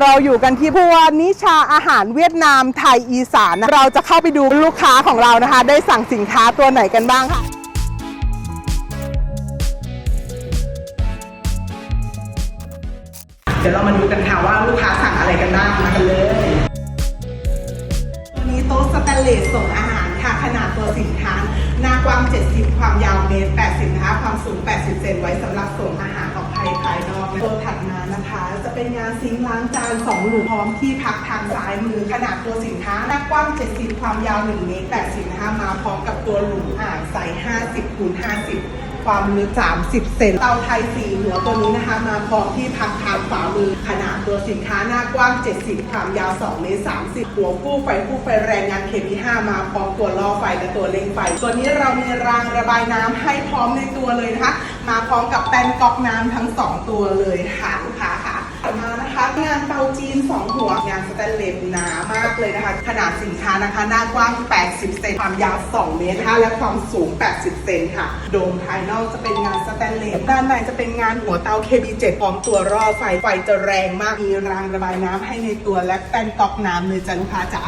เราอยู่กันที่พัวนิชาอาหารเวียดนามไทยอีสานนะเราจะเข้าไปดูลูกค้าของเรานะคะ ได้สั่งสินค้าตัวไหนกันบ้างค่ะเดี๋ยวเรามาดูกันค่ะว่าลูกค้าสั่งอะไรกันบ้างมากันเลยตัวนี้โต๊ะสแตนเลสส่งอาหารค่ะ ขนาดตัวสินค้า หน้ากว้าง 70 ความยาวเมตร 80 นะคะ ความสูง 80 เซนไว้สำหรับส่งอาหารออกภายภายนอกตัวถัดมานะคะจะ เป็นงานซิงค์ล้างจาน2หลุมพร้อมที่พักทางซ้ายมือขนาดตัวสินค้าหน้ากว้าง 70 ความยาว1เมตร80นะคะมาพร้อมกับตัวหลุมอ่างใส่50คูณ50ความลึก 30 เซน เตาไทยสีหัวตัวนี้นะคะ มาพร้อมที่พักทางฝามือ ขนาดตัวสินค้าหน้ากว้าง 70 ความยาว 2 เมตร 30 หัวคู่ไฟคู่ไฟแรงงาน KP5 มาพร้อมตัวล่อไฟและตัวเล็งไฟ ตัวนี้เรามีรางระบายน้ำให้พร้อมในตัวเลยนะคะ มาพร้อมกับแป้นก๊อกน้ำทั้ง 2 ตัวเลยค่ะลูกค้า งานเตาจีน 2 หัว งานสแตนเลสหนามากเลยนะคะ ขนาดสินค้านะคะ หน้ากว้าง 80 เซนความยาว 2 เมตรนะคะและความสูง 80 เซนค่ะ โดมภายนอกจะเป็นงานสแตนเลส ด้านในจะเป็นงานหัวเตา KB7 พร้อมตัวร่อไฟ ไฟจะแรงมาก มีรางระบายน้ำให้ในตัวและแป้นก๊อกน้ำเลยจ้ะลูกค้าจ๋า